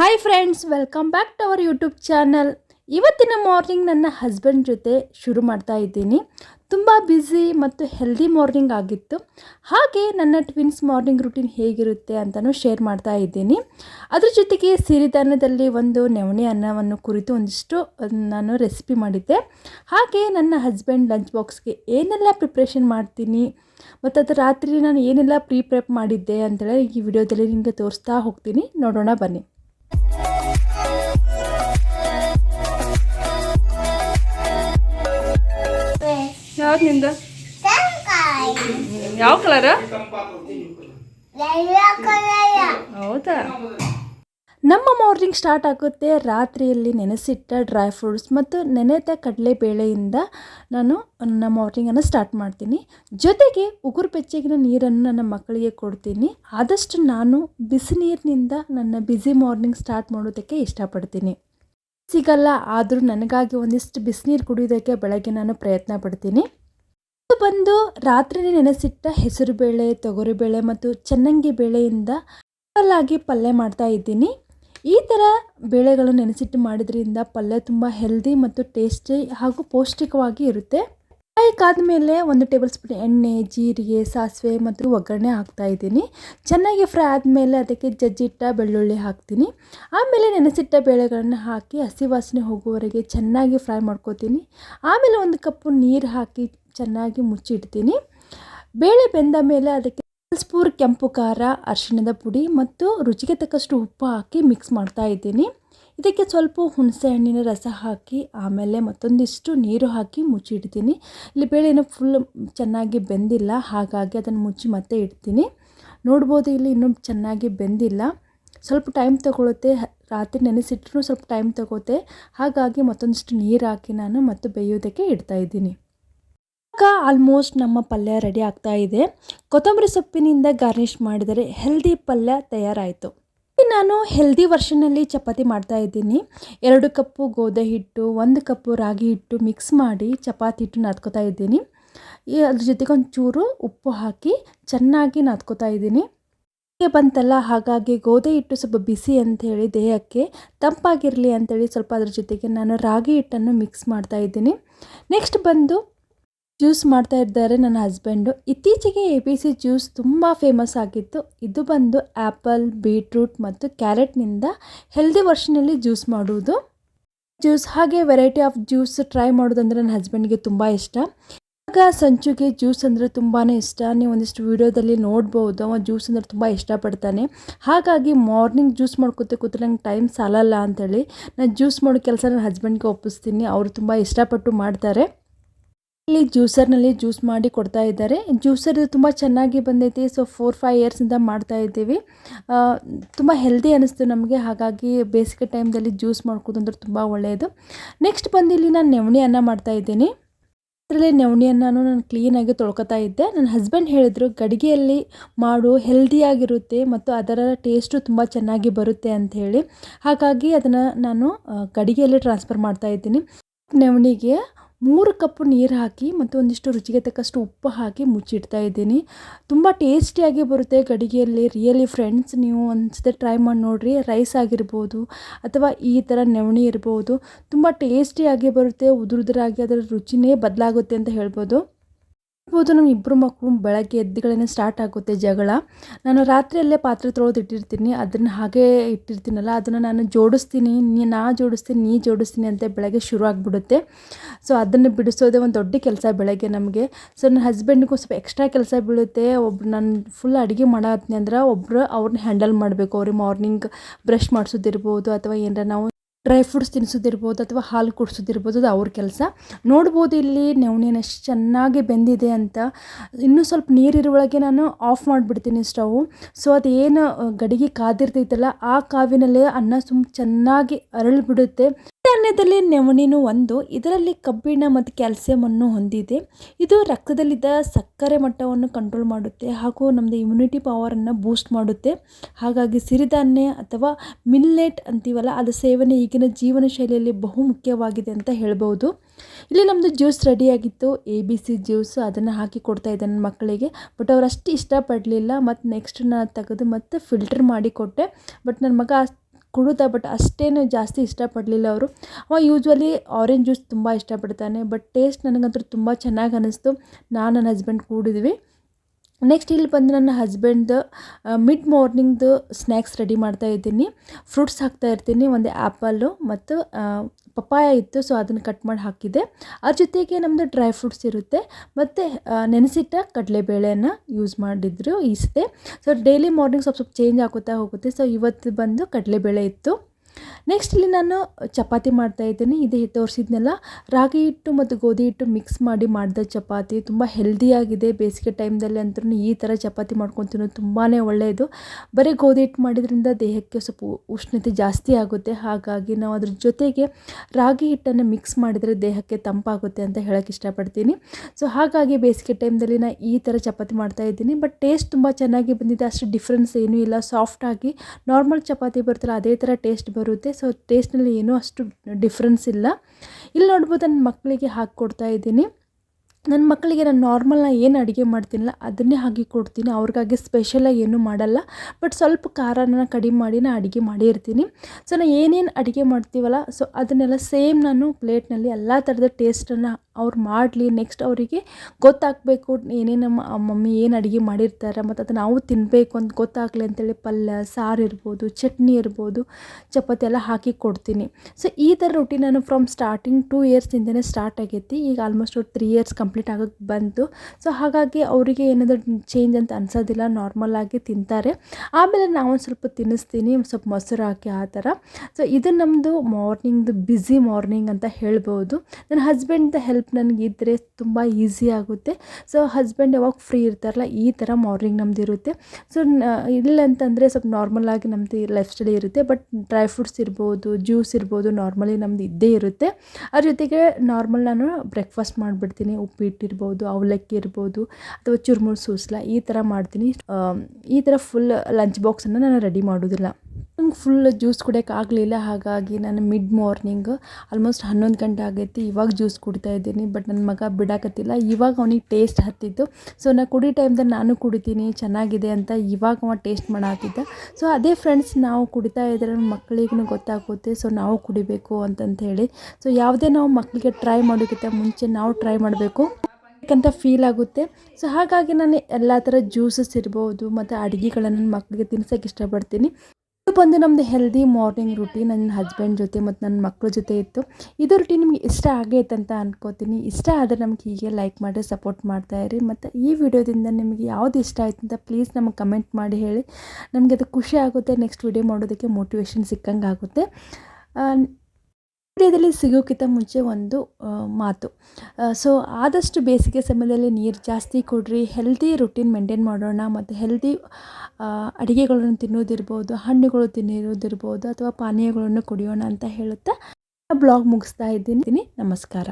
Hi friends welcome back to our YouTube channel ಇವತ್ತಿನ morning ನನ್ನ husband ಜೊತೆ ಶುರು ಮಾಡ್ತಾ ಇದ್ದೀನಿ. ತುಂಬ ಬ್ಯುಸಿ ಮತ್ತು ಹೆಲ್ದಿ ಮಾರ್ನಿಂಗ್ ಆಗಿತ್ತು. ಹಾಗೆ ನನ್ನ ಟ್ವಿನ್ಸ್ ಮಾರ್ನಿಂಗ್ ರುಟೀನ್ ಹೇಗಿರುತ್ತೆ ಅಂತಲೂ ಶೇರ್ ಮಾಡ್ತಾ ಇದ್ದೀನಿ. ಅದ್ರ ಜೊತೆಗೆ ಸಿರಿಧಾನ್ಯದಲ್ಲಿ ಒಂದು ನೆವಣೆ ಅನ್ನವನ್ನು ಕುರಿತು ಒಂದಿಷ್ಟು ನಾನು ರೆಸಿಪಿ ಮಾಡಿದ್ದೆ. ಹಾಗೆ ನನ್ನ ಹಸ್ಬೆಂಡ್ ಲಂಚ್ ಬಾಕ್ಸ್ಗೆ ಏನೆಲ್ಲ ಪ್ರಿಪ್ರೇಷನ್ ಮಾಡ್ತೀನಿ, ಮತ್ತು ಅದು ರಾತ್ರಿ ನಾನು ಏನೆಲ್ಲ ಪ್ರೀ ಪ್ರೆಪ್ ಮಾಡಿದ್ದೆ ಅಂತೇಳಿ ಈ ವಿಡಿಯೋದಲ್ಲಿ ನಿಮಗೆ ತೋರಿಸ್ತಾ ಹೋಗ್ತೀನಿ. ನೋಡೋಣ ಬನ್ನಿ. ಯಾವ್ದು ನಿಂದ? ಯಾವ ಕಲರ್ ಹೌದಾ? ನಮ್ಮ ಮಾರ್ನಿಂಗ್ ಸ್ಟಾರ್ಟ್ ಆಗುತ್ತೆ ರಾತ್ರಿಯಲ್ಲಿ ನೆನೆಸಿಟ್ಟ ಡ್ರೈ ಫ್ರೂಟ್ಸ್ ಮತ್ತು ನೆನೆದ ಕಡಲೆಬೇಳೆಯಿಂದ ನಾನು ನನ್ನ ಮಾರ್ನಿಂಗನ್ನು ಸ್ಟಾರ್ಟ್ ಮಾಡ್ತೀನಿ. ಜೊತೆಗೆ ಉಗುರು ಬೆಚ್ಚಗಿನ ನೀರನ್ನು ನನ್ನ ಮಕ್ಕಳಿಗೆ ಕೊಡ್ತೀನಿ. ಆದಷ್ಟು ನಾನು ಬಿಸಿ ನೀರಿನಿಂದ ನನ್ನ ಬ್ಯುಸಿ ಮಾರ್ನಿಂಗ್ ಸ್ಟಾರ್ಟ್ ಮಾಡೋದಕ್ಕೆ ಇಷ್ಟಪಡ್ತೀನಿ. ಸಿಗಲ್ಲ ಆದರೂ ನನಗಾಗಿ ಒಂದಿಷ್ಟು ಬಿಸಿನೀರು ಕುಡಿಯೋದಕ್ಕೆ ಬೆಳಗ್ಗೆ ನಾನು ಪ್ರಯತ್ನ ಪಡ್ತೀನಿ. ಬಂದು ರಾತ್ರಿ ನೆನೆಸಿಟ್ಟ ಹೆಸರುಬೇಳೆ ತೊಗರಿಬೇಳೆ ಮತ್ತು ಚೆನ್ನಂಗಿ ಬೇಳೆಯಿಂದ ಸಿಂಪಲ್ಲಾಗಿ ಪಲ್ಯ ಮಾಡ್ತಾ ಇದ್ದೀನಿ. ಈ ಥರ ಬೇಳೆಗಳು ನೆನೆಸಿಟ್ಟು ಮಾಡಿದ್ರಿಂದ ಪಲ್ಯ ತುಂಬ ಹೆಲ್ದಿ ಮತ್ತು ಟೇಸ್ಟಿ ಹಾಗೂ ಪೌಷ್ಟಿಕವಾಗಿ ಇರುತ್ತೆ. ಮೇಲೆ ಒಂದು ಟೇಬಲ್ ಸ್ಪೂನ್ ಎಣ್ಣೆ, ಜೀರಿಗೆ, ಸಾಸಿವೆ ಮತ್ತು ಒಗ್ಗರಣೆ ಹಾಕ್ತಾ ಇದ್ದೀನಿ. ಚೆನ್ನಾಗಿ ಫ್ರೈ ಆದಮೇಲೆ ಅದಕ್ಕೆ ಜಜ್ಜಿಟ್ಟ ಬೆಳ್ಳುಳ್ಳಿ ಹಾಕ್ತೀನಿ. ಆಮೇಲೆ ನೆನೆಸಿಟ್ಟ ಬೇಳೆಗಳನ್ನು ಹಾಕಿ ಹಸಿ ವಾಸನೆ ಹೋಗುವವರೆಗೆ ಚೆನ್ನಾಗಿ ಫ್ರೈ ಮಾಡ್ಕೋತೀನಿ. ಆಮೇಲೆ ಒಂದು ಕಪ್ಪು ನೀರು ಹಾಕಿ ಚೆನ್ನಾಗಿ ಮುಚ್ಚಿಡ್ತೀನಿ. ಬೇಳೆ ಬೆಂದ ಮೇಲೆ ಅದಕ್ಕೆ ಸ್ಪೂರ್ ಕೆಂಪು ಖಾರ, ಅರಿಶಿಣದ ಪುಡಿ ಮತ್ತು ರುಚಿಗೆ ತಕ್ಕಷ್ಟು ಉಪ್ಪು ಹಾಕಿ ಮಿಕ್ಸ್ ಮಾಡ್ತಾ ಇದ್ದೀನಿ. ಇದಕ್ಕೆ ಸ್ವಲ್ಪ ಹುಣಸೆ ಹಣ್ಣಿನ ರಸ ಹಾಕಿ, ಆಮೇಲೆ ಮತ್ತೊಂದಿಷ್ಟು ನೀರು ಹಾಕಿ ಮುಚ್ಚಿಡ್ತೀನಿ. ಇಲ್ಲಿ ಬೇಳೆನ ಫುಲ್ ಚೆನ್ನಾಗಿ ಬೆಂದಿಲ್ಲ, ಹಾಗಾಗಿ ಅದನ್ನು ಮುಚ್ಚಿ ಮತ್ತೆ ಇಡ್ತೀನಿ. ನೋಡ್ಬೋದು ಇಲ್ಲಿ ಇನ್ನೂ ಚೆನ್ನಾಗಿ ಬೆಂದಿಲ್ಲ. ಸ್ವಲ್ಪ ಟೈಮ್ ತಗೊಳುತ್ತೆ, ರಾತ್ರಿ ನೆನೆಸಿಟ್ರೂ ಸ್ವಲ್ಪ ಟೈಮ್ ತಗೋತೆ ಹಾಗಾಗಿ ಮತ್ತೊಂದಿಷ್ಟು ನೀರು ಹಾಕಿ ನಾನು ಮತ್ತು ಬೇಯೋದಕ್ಕೆ ಇಡ್ತಾ ಇವಾಗ ಆಲ್ಮೋಸ್ಟ್ ನಮ್ಮ ಪಲ್ಯ ರೆಡಿ ಆಗ್ತಾ ಇದೆ. ಕೊತ್ತಂಬರಿ ಸೊಪ್ಪಿನಿಂದ ಗಾರ್ನಿಷ್ ಮಾಡಿದರೆ ಹೆಲ್ದಿ ಪಲ್ಯ ತಯಾರಾಯಿತು. ನಾನು ಹೆಲ್ದಿ ವರ್ಷನಲ್ಲಿ ಚಪಾತಿ ಮಾಡ್ತಾ ಇದ್ದೀನಿ. ಎರಡು ಕಪ್ಪು ಗೋಧಿ ಹಿಟ್ಟು, ಒಂದು ಕಪ್ಪು ರಾಗಿ ಹಿಟ್ಟು ಮಿಕ್ಸ್ ಮಾಡಿ ಚಪಾತಿ ಹಿಟ್ಟು ನಾದ್ಕೋತಾ ಇದ್ದೀನಿ. ಅದ್ರ ಜೊತೆಗೆ ಒಂಚೂರು ಉಪ್ಪು ಹಾಕಿ ಚೆನ್ನಾಗಿ ನಾದ್ಕೋತಾ ಇದ್ದೀನಿ. ಬಂತಲ್ಲ, ಹಾಗಾಗಿ ಗೋಧಿ ಹಿಟ್ಟು ಸ್ವಲ್ಪ ಬಿಸಿ ಅಂಥೇಳಿ ದೇಹಕ್ಕೆ ತಂಪಾಗಿರಲಿ ಅಂಥೇಳಿ ಸ್ವಲ್ಪ ಅದ್ರ ಜೊತೆಗೆ ನಾನು ರಾಗಿ ಹಿಟ್ಟನ್ನು ಮಿಕ್ಸ್ ಮಾಡ್ತಾ ಇದ್ದೀನಿ. ನೆಕ್ಸ್ಟ್ ಬಂದು ಜ್ಯೂಸ್ ಮಾಡ್ತಾ ಇದ್ದಾರೆ ನನ್ನ ಹಸ್ಬೆಂಡು. ಇತ್ತೀಚೆಗೆ ಎ ಪಿ ಸಿ ಜ್ಯೂಸ್ ತುಂಬ ಫೇಮಸ್ ಆಗಿತ್ತು. ಇದು ಬಂದು ಆ್ಯಪಲ್ ಬೀಟ್ರೂಟ್ ಮತ್ತು ಕ್ಯಾರೆಟ್ನಿಂದ ಹೆಲ್ದಿ ವರ್ಷನಲ್ಲಿ ಜ್ಯೂಸ್ ಮಾಡುವುದು. ಜ್ಯೂಸ್ ಹಾಗೆ ವೆರೈಟಿ ಆಫ್ ಜ್ಯೂಸ್ ಟ್ರೈ ಮಾಡೋದಂದರೆ ನನ್ನ ಹಸ್ಬೆಂಡ್ಗೆ ತುಂಬ ಇಷ್ಟ. ಆಗ ಸಂಚುಗೆ ಜ್ಯೂಸ್ ಅಂದರೆ ತುಂಬಾ ಇಷ್ಟ. ನೀವು ಒಂದಿಷ್ಟು ವೀಡಿಯೋದಲ್ಲಿ ನೋಡ್ಬೋದು, ಅವ ಜ್ಯೂಸ್ ಅಂದರೆ ತುಂಬ ಇಷ್ಟಪಡ್ತಾನೆ. ಹಾಗಾಗಿ ಮಾರ್ನಿಂಗ್ ಜ್ಯೂಸ್ ಮಾಡ್ಕೊತ ಕೂತ್ರೆ ನಂಗೆ ಟೈಮ್ ಸಾಲಲ್ಲ ಅಂಥೇಳಿ ನಾನು ಜ್ಯೂಸ್ ಮಾಡೋ ಕೆಲಸ ನನ್ನ ಹಸ್ಬೆಂಡ್ಗೆ ಒಪ್ಪಿಸ್ತೀನಿ. ಅವರು ತುಂಬ ಇಷ್ಟಪಟ್ಟು ಮಾಡ್ತಾರೆ. ಇಲ್ಲಿ ಜ್ಯೂಸರ್ನಲ್ಲಿ ಜ್ಯೂಸ್ ಮಾಡಿ ಕೊಡ್ತಾ ಇದ್ದಾರೆ. ಜ್ಯೂಸರ್ ತುಂಬ ಚೆನ್ನಾಗಿ ಬಂದೈತಿ. ಸೊ ಫೋರ್ ಫೈವ್ ಇಯರ್ಸಿಂದ ಮಾಡ್ತಾ ಇದ್ದೀವಿ. ತುಂಬ ಹೆಲ್ದಿ ಅನ್ನಿಸ್ತು ನಮಗೆ. ಹಾಗಾಗಿ ಬೇಸಿಗೆ ಟೈಮ್ದಲ್ಲಿ ಜ್ಯೂಸ್ ಮಾಡ್ಕೋದು ಅಂದ್ರೆ ತುಂಬ ಒಳ್ಳೆಯದು ನೆಕ್ಸ್ಟ್ ಬಂದು ಇಲ್ಲಿ ನಾನು ನೆವಣಿ ಅನ್ನ ಮಾಡ್ತಾ ಇದ್ದೀನಿ. ಅದರಲ್ಲಿ ನೆವಣಿ ಅನ್ನನೂ ನಾನು ಕ್ಲೀನಾಗಿ ತೊಳ್ಕೊತಾ ಇದ್ದೆ. ನನ್ನ ಹಸ್ಬೆಂಡ್ ಹೇಳಿದರು, ಗಡಿಗೆಯಲ್ಲಿ ಮಾಡು ಹೆಲ್ದಿಯಾಗಿರುತ್ತೆ ಮತ್ತು ಅದರ ಟೇಸ್ಟು ತುಂಬ ಚೆನ್ನಾಗಿ ಬರುತ್ತೆ ಅಂತ ಹೇಳಿ. ಹಾಗಾಗಿ ಅದನ್ನು ನಾನು ಗಡಿಗೆಯಲ್ಲಿ ಟ್ರಾನ್ಸ್ಫರ್ ಮಾಡ್ತಾ ಇದ್ದೀನಿ. ನೆವಣಿಗೆ ಮೂರು ಕಪ್ ನೀರು ಹಾಕಿ ಮತ್ತು ಒಂದಿಷ್ಟು ರುಚಿಗೆ ತಕ್ಕಷ್ಟು ಉಪ್ಪು ಹಾಕಿ ಮುಚ್ಚಿಡ್ತಾ ಇದ್ದೀನಿ. ತುಂಬ ಟೇಸ್ಟಿಯಾಗಿ ಬರುತ್ತೆ ಗಡಿಗೆಯಲ್ಲಿ. ರಿಯಲಿ ಫ್ರೆಂಡ್ಸ್ ನೀವು ಒಂದ್ಸತಿ ಟ್ರೈ ಮಾಡಿ ನೋಡಿರಿ. ರೈಸ್ ಆಗಿರ್ಬೋದು ಅಥವಾ ಈ ಥರ ನೆವಣಿ ಇರ್ಬೋದು. ತುಂಬ ಟೇಸ್ಟಿಯಾಗಿ ಬರುತ್ತೆ. ಉದುರುದುರಾಗಿ ಅದರ ರುಚಿನೇ ಬದಲಾಗುತ್ತೆ ಅಂತ ಹೇಳ್ಬೋದು. ಇರ್ಬೋದು ನಮ್ಮ ಇಬ್ಬರು ಮಕ್ಕಳು ಬೆಳಗ್ಗೆ ಎದ್ದುಗಳೇ ಸ್ಟಾರ್ಟ್ ಆಗುತ್ತೆ ಜಗಳ. ನಾನು ರಾತ್ರಿಯಲ್ಲೇ ಪಾತ್ರೆ ತೊಳೆದು ಇಟ್ಟಿರ್ತೀನಿ ಅದನ್ನು ಹಾಗೇ ಇಟ್ಟಿರ್ತೀನಲ್ಲ, ಅದನ್ನು ನಾನು ಜೋಡಿಸ್ತೀನಿ, ನೀ ನಾ ಜೋಡಿಸ್ತೀನಿ, ನೀ ಜೋಡಿಸ್ತೀನಿ ಅಂತ ಬೆಳಗ್ಗೆ ಶುರು ಆಗಿಬಿಡುತ್ತೆ. ಸೊ ಅದನ್ನು ಬಿಡಿಸೋದೇ ಒಂದು ದೊಡ್ಡ ಕೆಲಸ ಬೆಳಗ್ಗೆ ನಮಗೆ. ಸೊ ನನ್ನ ಹಸ್ಬೆಂಡ್ಗೂ ಸ್ವಲ್ಪ ಎಕ್ಸ್ಟ್ರಾ ಕೆಲಸ ಬೀಳುತ್ತೆ. ಒಬ್ರು ನಾನು ಫುಲ್ ಅಡುಗೆ ಮಾಡತ್ತೀನಿ ಅಂದ್ರೆ ಒಬ್ಬರು ಅವ್ರನ್ನ ಹ್ಯಾಂಡಲ್ ಮಾಡಬೇಕು. ಅವ್ರಿಗೆ ಮಾರ್ನಿಂಗ್ ಬ್ರಷ್ ಮಾಡಿಸೋದಿರ್ಬೋದು ಅಥವಾ ಏನಾರ ನಾವು ಡ್ರೈ ಫ್ರೂಟ್ಸ್ ತಿನ್ನಿಸೋದಿರ್ಬೋದು ಅಥವಾ ಹಾಲು ಕುಡಿಸೋದಿರ್ಬೋದು ಅದು ಅವ್ರ ಕೆಲಸ. ನೋಡ್ಬೋದು ಇಲ್ಲಿ ನೆವಣಿನ ಎಷ್ಟು ಚೆನ್ನಾಗಿ ಬೆಂದಿದೆ ಅಂತ. ಇನ್ನೂ ಸ್ವಲ್ಪ ನೀರಿರುವೊಳಗೆ ನಾನು ಆಫ್ ಮಾಡಿಬಿಡ್ತೀನಿ ಸ್ಟವ್. ಸೊ ಅದೇನು ಗಡಿಗೆ ಕಾದಿರ್ತೈತಲ್ಲ, ಆ ಕಾವಿನಲ್ಲೇ ಅನ್ನ ಸುಮ್ಮ ಚೆನ್ನಾಗಿ ಅರಳಿಬಿಡುತ್ತೆ. ಅನ್ನದಲ್ಲಿ ನೆವಣಿನೂ ಒಂದು. ಇದರಲ್ಲಿ ಕಬ್ಬಿಣ ಮತ್ತು ಕ್ಯಾಲ್ಸಿಯಂ ಅನ್ನು ಹೊಂದಿದೆ. ಇದು ರಕ್ತದಲ್ಲಿದ್ದ ಸಕ್ಕರೆ ಮಟ್ಟವನ್ನು ಕಂಟ್ರೋಲ್ ಮಾಡುತ್ತೆ. ಹಾಗೂ ನಮ್ಮದು ಇಮ್ಯುನಿಟಿ ಪವರನ್ನು ಬೂಸ್ಟ್ ಮಾಡುತ್ತೆ. ಹಾಗಾಗಿ ಸಿರಿಧಾನ್ಯ ಅಥವಾ ಮಿಲ್ಲೆಟ್ ಅಂತೀವಲ್ಲ, ಅದು ಸೇವನೆ ಈಗಿನ ಜೀವನ ಶೈಲಿಯಲ್ಲಿ ಬಹು ಮುಖ್ಯವಾಗಿದೆ ಅಂತ ಹೇಳ್ಬೋದು. ಇಲ್ಲಿ ನಮ್ಮದು ಜ್ಯೂಸ್ ರೆಡಿಯಾಗಿತ್ತು ಎ ಬಿ ಸಿ ಜ್ಯೂಸು ಅದನ್ನು ಹಾಕಿ ಕೊಡ್ತಾ ಇದ್ದೆ ನನ್ನ ಮಕ್ಕಳಿಗೆ. ಬಟ್ ಅವ್ರು ಅಷ್ಟು ಇಷ್ಟಪಡಲಿಲ್ಲ. ಮತ್ತು ನೆಕ್ಸ್ಟ್ ನಾನು ತೆಗೆದು ಮತ್ತು ಫಿಲ್ಟರ್ ಮಾಡಿ ಕೊಟ್ಟೆ. ಬಟ್ ನನ್ನ ಮಗ ಕುಡಿದ ಬಟ್ ಅಷ್ಟೇನು ಜಾಸ್ತಿ ಇಷ್ಟಪಡಲಿಲ್ಲ ಅವರು. ಅವ ಯೂಶ್ವಲಿ ಆರೆಂಜ್ ಜ್ಯೂಸ್ ತುಂಬ ಇಷ್ಟಪಡ್ತಾನೆ. ಬಟ್ ಟೇಸ್ಟ್ ನನಗಂತೂ ತುಂಬ ಚೆನ್ನಾಗಿ ಅನ್ನಿಸ್ತು ನಾನು ನನ್ನ ಹಸ್ಬೆಂಡ್ ಕೂಡಿದ್ವಿ. ನೆಕ್ಸ್ಟ್ ಇಲ್ಲಿ ಬಂದು ನನ್ನ ಹಸ್ಬೆಂಡ್ದು ಮಿಡ್ ಮಾರ್ನಿಂಗ್ದು ಸ್ನ್ಯಾಕ್ಸ್ ರೆಡಿ ಮಾಡ್ತಾ ಇದ್ದೀನಿ. ಫ್ರೂಟ್ಸ್ ಹಾಕ್ತಾ ಇರ್ತೀನಿ, ಒಂದು ಆ್ಯಪಲ್ಲು ಮತ್ತು ಪಪ್ಪಾಯ ಇತ್ತು ಸೊ ಅದನ್ನು ಕಟ್ ಮಾಡಿ ಹಾಕಿದೆ. ಅದ್ರ ಜೊತೆಗೆ ನಮ್ಮದು ಡ್ರೈ ಫ್ರೂಟ್ಸ್ ಇರುತ್ತೆ, ಮತ್ತು ನೆನೆಸಿಟ್ಟ ಕಡಲೆಬೇಳೆಯನ್ನು ಯೂಸ್ ಮಾಡಿದ್ರು, ಈಸತೆ. ಸೊ ಡೈಲಿ ಮಾರ್ನಿಂಗ್ ಸ್ವಲ್ಪ ಸ್ವಲ್ಪ ಚೇಂಜ್ ಆಗುತ್ತಾ ಹೋಗುತ್ತೆ ಸೊ ಇವತ್ತು ಬಂದು ಕಡಲೆಬೇಳೆ ಇತ್ತು. ನೆಕ್ಸ್ಟ್ ಇಲ್ಲಿ ನಾನು ಚಪಾತಿ ಮಾಡ್ತಾ ಇದ್ದೀನಿ. ಇದೇ ತೋರಿಸಿದ್ನೆಲ್ಲ, ರಾಗಿ ಹಿಟ್ಟು ಮತ್ತು ಗೋಧಿ ಹಿಟ್ಟು ಮಿಕ್ಸ್ ಮಾಡಿ ಮಾಡಿದ ಚಪಾತಿ. ತುಂಬ ಹೆಲ್ದಿಯಾಗಿದೆ ಬೇಸಿಗೆ ಟೈಮ್ದಲ್ಲಿ ಅಂತೂ ಈ ಥರ ಚಪಾತಿ ಮಾಡ್ಕೊಂಡು ತಿನ್ನೋದು ತುಂಬಾ ಒಳ್ಳೆಯದು. ಬರೀ ಗೋಧಿ ಹಿಟ್ಟು ಮಾಡಿದ್ರಿಂದ ದೇಹಕ್ಕೆ ಸ್ವಲ್ಪ ಉಷ್ಣತೆ ಜಾಸ್ತಿ ಆಗುತ್ತೆ. ಹಾಗಾಗಿ ನಾವು ಅದ್ರ ಜೊತೆಗೆ ರಾಗಿ ಹಿಟ್ಟನ್ನು ಮಿಕ್ಸ್ ಮಾಡಿದರೆ ದೇಹಕ್ಕೆ ತಂಪಾಗುತ್ತೆ ಅಂತ ಹೇಳೋಕ್ಕೆ ಇಷ್ಟಪಡ್ತೀನಿ. ಸೊ ಹಾಗಾಗಿ ಬೇಸಿಗೆ ಟೈಮ್ದಲ್ಲಿ ನಾನು ಈ ಥರ ಚಪಾತಿ ಮಾಡ್ತಾ ಇದ್ದೀನಿ. ಬಟ್ ಟೇಸ್ಟ್ ತುಂಬ ಚೆನ್ನಾಗಿ ಬಂದಿದೆ. ಅಷ್ಟು ಡಿಫ್ರೆನ್ಸ್ ಏನೂ ಇಲ್ಲ. ಸಾಫ್ಟಾಗಿ ನಾರ್ಮಲ್ ಚಪಾತಿ ಬರ್ತಲ್ಲ ಅದೇ ಥರ ಟೇಸ್ಟ್ ಬರುತ್ತೆ. ಸೊ ಟೇಸ್ಟ್ನಲ್ಲಿ ಏನೂ ಅಷ್ಟು ಡಿಫ್ರೆನ್ಸ್ ಇಲ್ಲ. ಇಲ್ಲಿ ನೋಡ್ಬೋದು ನನ್ನ ಮಕ್ಕಳಿಗೆ ಹಾಕ್ಕೊಡ್ತಾ ಇದ್ದೀನಿ. ನನ್ನ ಮಕ್ಕಳಿಗೆ ನಾನು ನಾರ್ಮಲ್ ಏನು ಅಡುಗೆ ಮಾಡ್ತೀನಲ್ಲ, ಅದನ್ನೇ ಹಾಕಿ ಕೊಡ್ತೀನಿ. ಅವ್ರಿಗಾಗಿ ಸ್ಪೆಷಲಾಗಿ ಏನೂ ಮಾಡಲ್ಲ. ಬಟ್ ಸ್ವಲ್ಪ ಖಾರನ ಕಡಿಮೆ ಮಾಡಿ ನಾನು ಅಡುಗೆ ಮಾಡಿರ್ತೀನಿ ಸೊ ನಾನು ಏನೇನು ಅಡುಗೆ ಮಾಡ್ತೀವಲ್ಲ ಸೊ ಅದನ್ನೆಲ್ಲ ಸೇಮ್ ನಾನು ಪ್ಲೇಟ್ನಲ್ಲಿ ಎಲ್ಲ ಥರದ ಟೇಸ್ಟನ್ನು ಅವ್ರು ಮಾಡಲಿ ನೆಕ್ಸ್ಟ್ ಅವರಿಗೆ ಗೊತ್ತಾಗಬೇಕು ಏನೇನು ಮಮ್ಮಿ ಏನು ಅಡುಗೆ ಮಾಡಿರ್ತಾರೆ ಮತ್ತು ಅದು ನಾವು ತಿನ್ನಬೇಕು ಅಂತ ಗೊತ್ತಾಗಲಿ ಅಂತೇಳಿ ಪಲ್ಯ, ಸಾರು ಇರ್ಬೋದು, ಚಟ್ನಿ ಇರ್ಬೋದು, ಚಪಾತಿ ಎಲ್ಲ ಹಾಕಿ ಕೊಡ್ತೀನಿ. ಸೊ ಈ ಥರ ರೊಟೀನ್ ನಾನು ಫ್ರಮ್ ಸ್ಟಾರ್ಟಿಂಗ್ ಟೂ ಇಯರ್ಸಿಂದನೇ ಸ್ಟಾರ್ಟ್ ಆಗೈತಿ. ಈಗ ಆಲ್ಮೋಸ್ಟ್ ಅವ್ರು ತ್ರೀ ಇಯರ್ಸ್ ಕಂಪ್ಲೀಟ್ ಆಗೋಕ್ಕೆ ಬಂತು. ಸೊ ಹಾಗಾಗಿ ಅವರಿಗೆ ಏನಾದರೂ ಚೇಂಜ್ ಅಂತ ಅನ್ಸೋದಿಲ್ಲ ನಾರ್ಮಲ್ ಆಗಿ ತಿಂತಾರೆ. ಆಮೇಲೆ ನಾವೊಂದು ಸ್ವಲ್ಪ ತಿನ್ನಿಸ್ತೀನಿ ಸ್ವಲ್ಪ ಮೊಸರು ಹಾಕಿ ಆ ಥರ. ಸೊ ಇದು ನಮ್ಮದು ಮಾರ್ನಿಂಗ್ದು ಬ್ಯುಸಿ ಮಾರ್ನಿಂಗ್ ಅಂತ ಹೇಳ್ಬೋದು. ನನ್ನ ಹಸ್ಬೆಂಡ್ದು ಹೆಲ್ಪ್ ನನಗೆ ಇದ್ದರೆ ತುಂಬ ಈಸಿ ಆಗುತ್ತೆ. ಸೊ ಹಸ್ಬೆಂಡ್ ಯಾವಾಗ ಫ್ರೀ ಇರ್ತಾರಲ್ಲ ಈ ಥರ ಮಾರ್ನಿಂಗ್ ನಮ್ದು ಇರುತ್ತೆ. ಸೊ ಇಲ್ಲ ಅಂತಂದರೆ ಸ್ವಲ್ಪ ನಾರ್ಮಲಾಗಿ ನಮ್ಮದು ಲೈಫ್ ಸ್ಟೈಲ್ ಇರುತ್ತೆ. ಬಟ್ ಡ್ರೈ ಫ್ರೂಟ್ಸ್ ಇರ್ಬೋದು ಜ್ಯೂಸ್ ಇರ್ಬೋದು ನಾರ್ಮಲಿ ನಮ್ದು ಇದ್ದೇ ಇರುತ್ತೆ. ಅದ್ರ ಜೊತೆಗೆ ನಾರ್ಮಲ್ ನಾನು ಬ್ರೇಕ್ಫಾಸ್ಟ್ ಮಾಡಿಬಿಡ್ತೀನಿ. ಉಪ್ಪಿಟ್ಟು ಇರ್ಬೋದು ಅವಲಕ್ಕಿ ಇರ್ಬೋದು ಅಥವಾ ಚುರುಮುರು ಸೂಸ್ಲ ಈ ಥರ ಮಾಡ್ತೀನಿ. ಈ ಥರ ಫುಲ್ ಲಂಚ್ ಬಾಕ್ಸನ್ನು ನಾನು ರೆಡಿ ಮಾಡೋದಿಲ್ಲ. ನಂಗೆ ಫುಲ್ ಜ್ಯೂಸ್ ಕುಡಿಯೋಕೆ ಆಗಲಿಲ್ಲ, ಹಾಗಾಗಿ ನಾನು ಮಿಡ್ ಮಾರ್ನಿಂಗ್ ಆಲ್ಮೋಸ್ಟ್ ಹನ್ನೊಂದು ಗಂಟೆ ಆಗೈತಿ ಇವಾಗ ಜ್ಯೂಸ್ ಕುಡಿತಾ ಇದ್ದೀನಿ ಬಟ್ ನನ್ನ ಮಗ ಬಿಡಾಕತ್ತಿಲ್ಲ. ಇವಾಗ ಅವನಿಗೆ ಟೇಸ್ಟ್ ಹತ್ತಿತ್ತು ಸೊ ನಾ ಕುಡಿ ಟೈಮ್ದಲ್ಲಿ ನಾನು ಕುಡಿತೀನಿ, ಚೆನ್ನಾಗಿದೆ ಅಂತ ಇವಾಗ ಅವ ಟೇಸ್ಟ್ ಮಾಡಾತಿದ್ದ ಸೊ ಅದೇ ಫ್ರೆಂಡ್ಸ್ ನಾವು ಕುಡಿತಾ ಇದ್ದರೆ ಮಕ್ಕಳಿಗೂ ಗೊತ್ತಾಗುತ್ತೆ ಸೊ ನಾವು ಕುಡಿಬೇಕು ಅಂತಂತ ಹೇಳಿ ಸೊ ಯಾವುದೇ ನಾವು ಮಕ್ಕಳಿಗೆ ಟ್ರೈ ಮಾಡೋಕ್ಕಿಂತ ಮುಂಚೆ ನಾವು ಟ್ರೈ ಮಾಡಬೇಕು. ಅಂತ ಫೀಲ್ ಆಗುತ್ತೆ. ಸೊ ಹಾಗಾಗಿ ನಾನು ಎಲ್ಲ ಥರ ಜ್ಯೂಸಸ್ ಇರ್ಬೋದು, ಮತ್ತು ಅಡುಗೆಗಳನ್ನು ಮಕ್ಕಳಿಗೆ ತಿನ್ಸೋಕ್ಕೆ ಇಷ್ಟಪಡ್ತೀನಿ. ಇದು ಬಂದು ನಮ್ಮದು ಹೆಲ್ದಿ ಮಾರ್ನಿಂಗ್ ರುಟೀನ್ ನನ್ನ ಹಸ್ಬೆಂಡ್ ಜೊತೆ ಮತ್ತು ನನ್ನ ಮಕ್ಕಳ ಜೊತೆ ಇತ್ತು. ಇದು ರುಟೀನ್ ನಿಮಗೆ ಇಷ್ಟ ಆಗೈತೆ ಅಂತ ಅನ್ಕೋತೀನಿ. ಇಷ್ಟ ಆದರೆ ನಮ್ಗೆ ಹೀಗೆ ಲೈಕ್ ಮಾಡಿ ಸಪೋರ್ಟ್ ಮಾಡ್ತಾ ಇರಿ. ಮತ್ತು ಈ ವಿಡಿಯೋದಿಂದ ನಿಮಗೆ ಯಾವುದು ಇಷ್ಟ ಆಯ್ತು ಅಂತ ಪ್ಲೀಸ್ ನಮಗೆ ಕಮೆಂಟ್ ಮಾಡಿ ಹೇಳಿ. ನಮಗೆ ಅದು ಖುಷಿ ಆಗುತ್ತೆ. ನೆಕ್ಸ್ಟ್ ವಿಡಿಯೋ ಮಾಡೋದಕ್ಕೆ ಮೋಟಿವೇಶನ್ ಸಿಕ್ಕಂಗೆ ಆಗುತ್ತೆ ವಿಡಿಯೋದಲ್ಲಿ ಸಿಗೋಕ್ಕಿಂತ ಮುಂಚೆ ಒಂದು ಮಾತು. ಸೊ, ಆದಷ್ಟು ಬೇಸಿಗೆ ಸಮಯದಲ್ಲಿ ನೀರು ಜಾಸ್ತಿ ಕೊಡ್ರಿ ಹೆಲ್ದಿ ರುಟೀನ್ ಮೇಂಟೈನ್ ಮಾಡೋಣ ಮತ್ತು ಹೆಲ್ದಿ ಅಡುಗೆಗಳನ್ನು ತಿನ್ನೋದಿರ್ಬೋದು, ಹಣ್ಣುಗಳು ತಿನ್ನೋದಿರ್ಬೋದು ಅಥವಾ ಪಾನೀಯಗಳನ್ನು ಕುಡಿಯೋಣ ಅಂತ ಹೇಳುತ್ತಾ ಬ್ಲಾಗ್ ಮುಗಿಸ್ತಾ ಇದ್ದೀನಿ. ನಮಸ್ಕಾರ.